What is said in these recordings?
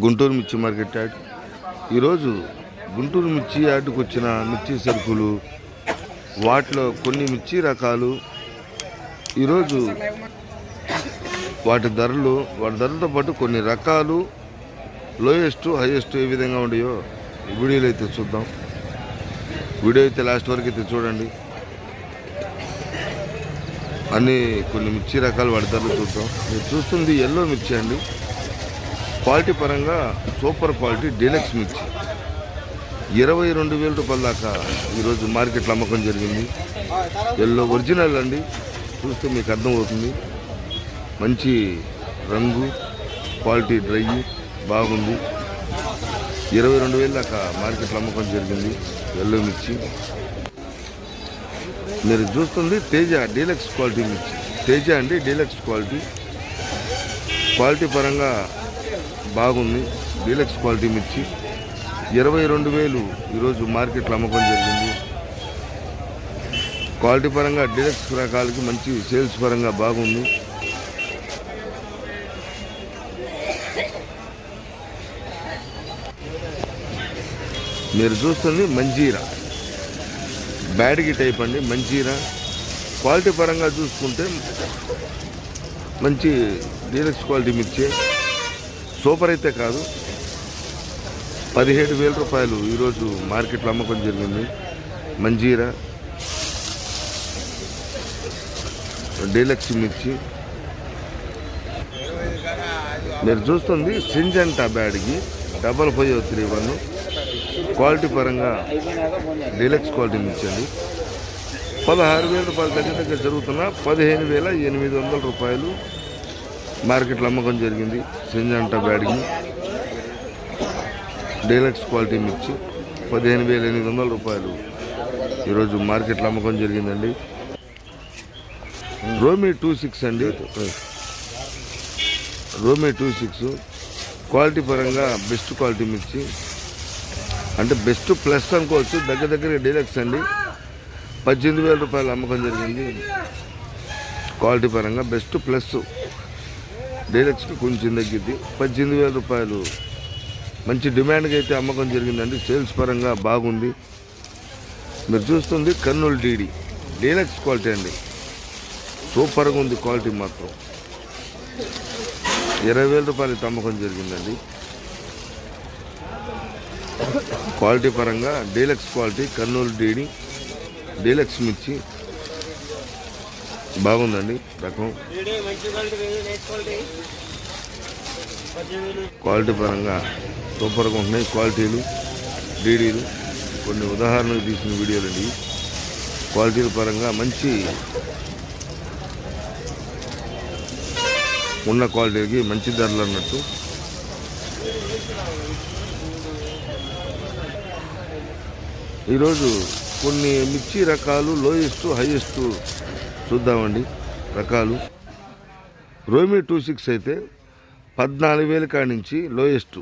గుంటూరు మిర్చి market yard ఈరోజు గుంటూరు మిర్చి యార్డుకు వచ్చిన మిర్చి సరుకులు వాటిలో కొన్ని మిర్చి రకాలు. ఈరోజు వాటి ధరలు వాటి ధరలతో పాటు కొన్ని రకాలు లోయెస్ట్ హైయెస్ట్ ఏ విధంగా ఉన్నాయో వీడియోలు అయితే చూద్దాం. వీడియో అయితే లాస్ట్ వరకు అయితే చూడండి. అన్ని కొన్ని మిర్చి రకాలు వాటి ధరలు చూద్దాం. మీరు చూస్తుంది ఎల్లో మిర్చి అండి. క్వాలిటీ పరంగా సూపర్ క్వాలిటీ డీలక్స్ మిర్చి. ఇరవై రెండు వేల రూపాయల దాకా ఈరోజు మార్కెట్లో అమ్మకం జరిగింది. ఎల్లో ఒరిజినల్ అండి. చూస్తే మీకు అర్థమవుతుంది. మంచి రంగు క్వాలిటీ డ్రై బాగుంది. ఇరవై రెండు వేల దాకా మార్కెట్లో అమ్మకం జరిగింది. ఎల్లో మిర్చి. మీరు చూస్తుంది తేజ డీలక్స్ క్వాలిటీ మిర్చి. తేజ అండి డీలక్స్ క్వాలిటీ. క్వాలిటీ పరంగా బాగుంది. డీలక్స్ క్వాలిటీ మిర్చి. ఇరవై రెండు వేలు ఈరోజు మార్కెట్లో అమ్మకం జరిగింది. క్వాలిటీ పరంగా డీలక్స్ రకాలకి మంచి సేల్స్ పరంగా బాగుంది. మీరు చూస్తుంది మంజీరా. బ్యాడ్కి టైప్ అండి మంజీరా. క్వాలిటీ పరంగా చూసుకుంటే మంచి డీలక్స్ క్వాలిటీ మిర్చి. సూపర్ అయితే కాదు. పదిహేడు వేల రూపాయలు ఈరోజు మార్కెట్లో అమ్మకం జరిగింది. మంజీరా డీలక్స్ మిర్చి. మీరు చూస్తుంది Syngenta బ్యాడ్కి. Double five three one. Quality పరంగా డీలక్స్ క్వాలిటీ మిర్చి అండి. పదహారు వేల రూపాయల దగ్గర దగ్గర జరుగుతున్న పదిహేను వేల ఎనిమిది వందల రూపాయలు మార్కెట్లో అమ్మకం జరిగింది. సింజంటా బ్యాడ్కి డీలక్స్ క్వాలిటీ మిర్చి పదిహేను వేల ఎనిమిది వందల రూపాయలు. ఈరోజు మార్కెట్లో అమ్మకం జరిగిందండి. రోమి టూ సిక్స్ అండి. రోమి టూ సిక్స్. క్వాలిటీ పరంగా బెస్ట్ క్వాలిటీ మిర్చి. అంటే బెస్ట్ ప్లస్ అనుకోవచ్చు. దగ్గర దగ్గర డీలక్స్ అండి. పద్దెనిమిది వేల రూపాయలు అమ్మకం జరిగింది. క్వాలిటీ పరంగా బెస్ట్ ప్లస్. డీలక్స్కి కొంచెం తగ్గింది పద్దెనిమిది వేల రూపాయలు. మంచి డిమాండ్కి అయితే అమ్మకం జరిగిందండి. సేల్స్ పరంగా బాగుంది. మీరు చూస్తుంది కర్నూలు డీడీ. డీలక్స్ క్వాలిటీ అండి. సూపర్గా ఉంది క్వాలిటీ మాత్రం. ఇరవై వేల రూపాయలు అమ్మకం జరిగిందండి. క్వాలిటీ పరంగా deluxe quality Kurnool DD. Deluxe మిర్చి. బాగుందండి రకం. క్వాలిటీ పరంగా సూపర్గా ఉంటున్నాయి క్వాలిటీలు డీడీలు. కొన్ని ఉదాహరణకు తీసిన వీడియోలు అండి. క్వాలిటీల పరంగా మంచి ఉన్న క్వాలిటీకి మంచి ధరలు అన్నట్టు. ఈరోజు కొన్ని మిర్చి రకాలు లోయెస్ట్ హైయెస్ట్ చూద్దామండి రకాలు. రోమి టూ సిక్స్ అయితే పద్నాలుగు వేల కాడి నుంచి లోయెస్ట్.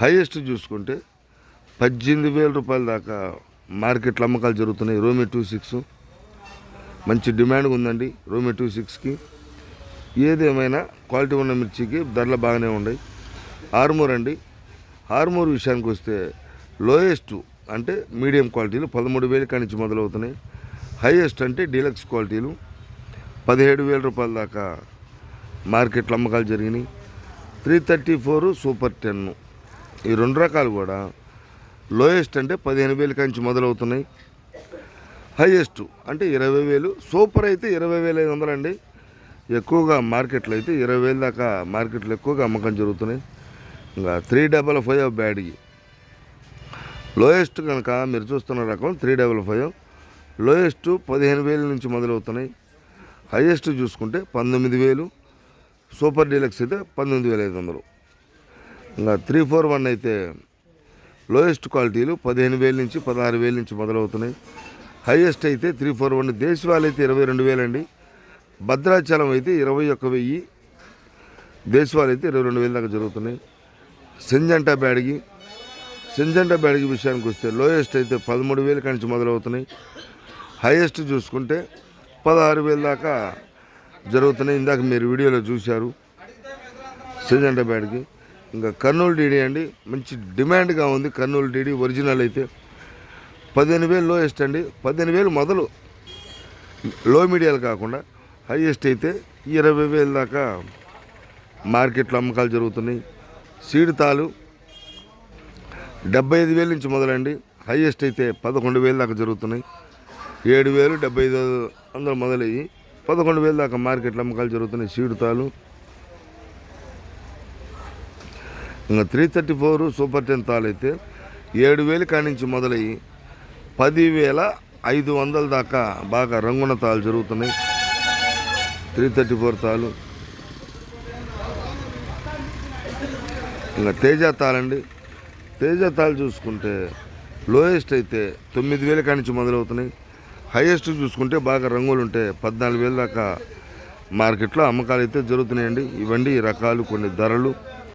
హైయెస్ట్ చూసుకుంటే పద్దెనిమిది వేల రూపాయల దాకా మార్కెట్లో అమ్మకాలు జరుగుతున్నాయి రోమి టూ సిక్స్. మంచి డిమాండ్ ఉందండి రోమి టూ సిక్స్కి. ఏదేమైనా క్వాలిటీ ఉన్న మిర్చికి ధరలు బాగానే ఉన్నాయి. ఆర్మూర్ అండి. ఆర్మూర్ విషయానికి వస్తే లోయెస్ట్ అంటే మీడియం క్వాలిటీలు పదమూడు వేల కాడి నుంచి మొదలవుతున్నాయి. హైయెస్ట్ అంటే డీలక్స్ క్వాలిటీలు. పదిహేడు వేల రూపాయల దాకా మార్కెట్లో అమ్మకాలు జరిగినాయి. Three thirty four super ten. ఈ రెండు రకాలు కూడా లోయెస్ట్ అంటే పదిహేను వేల కంచి నుంచి మొదలవుతున్నాయి. హైయెస్ట్ అంటే ఇరవై వేలు. సూపర్ అయితే ఇరవై వేల ఐదు వందలు అండి. ఎక్కువగా మార్కెట్లో అయితే ఇరవై వేల దాకా మార్కెట్లో ఎక్కువగా అమ్మకం జరుగుతున్నాయి. ఇంకా త్రీ డబల్ ఫైవ్ బ్యాడ్కి లోయెస్ట్ కనుక మీరు చూస్తున్న రకం త్రీ డబల్ ఫైవ్. లోయెస్ట్ పదిహేను వేల నుంచి మొదలవుతున్నాయి. హైయెస్ట్ చూసుకుంటే పంతొమ్మిది వేలు. సూపర్ డీలక్స్ అయితే పంతొమ్మిది వేల ఐదు వందలు. ఇంకా త్రీ ఫోర్ వన్ అయితే లోయెస్ట్ క్వాలిటీలు పదిహేను వేల నుంచి పదహారు వేల నుంచి మొదలవుతున్నాయి. హైయెస్ట్ అయితే త్రీ ఫోర్ వన్ దేశవాళి అయితే ఇరవై రెండు వేలండి భద్రాచలం అయితే ఇరవై ఒక్క వెయ్యి. దేశవాళి అయితే ఇరవై రెండు వేల దాకా జరుగుతున్నాయి. సింజంటా బ్యాడిగి. సింజంటా బ్యాడిగి విషయానికి వస్తే లోయెస్ట్ అయితే పదమూడు వేల కాడి నుంచి మొదలవుతున్నాయి. హైయెస్ట్ చూసుకుంటే పదహారు వేల దాకా జరుగుతున్నాయి. ఇందాక మీరు వీడియోలో చూశారు. సిజంటాబ్యాడ్కి ఇంకా కర్నూలు డీడీ అండి. మంచి డిమాండ్గా ఉంది కర్నూలు డీడీ ఒరిజినల్ అయితే. పదిహేను వేలు లోయెస్ట్ అండి. పదిహేను వేలు మొదలు. లో మీడియాలు కాకుండా హైయెస్ట్ అయితే ఇరవై వేలు దాకా మార్కెట్లో అమ్మకాలు జరుగుతున్నాయి. సీడ్ తాలు డెబ్బై ఐదు వేల నుంచి మొదలండి. హైయెస్ట్ అయితే పదకొండు వేలు దాకా జరుగుతున్నాయి. ఏడు వేలు డెబ్బై ఐదు వందలు మొదలయ్యి పదకొండు వేలు దాకా మార్కెట్లో అమ్మకాలు జరుగుతున్నాయి. సీడుతాలు ఇంకా three thirty four super ten తాలు అయితే ఏడు వేలు కానించి మొదలయ్యి పదివేల ఐదు వందల దాకా బాగా రంగున తాలు జరుగుతున్నాయి. త్రీ థర్టీ ఫోర్ తాలు. ఇంకా తేజ తాళండి తేజ తాలు చూసుకుంటే లోయెస్ట్ అయితే తొమ్మిది వేల కానించి మొదలవుతున్నాయి. హైయెస్ట్ చూసుకుంటే బాగా రంగులు ఉంటాయి పద్నాలుగు వేల దాకా మార్కెట్లో అమ్మకాలు అయితే జరుగుతున్నాయండి. ఇవండి ఈ రకాలు కొన్ని ధరలు.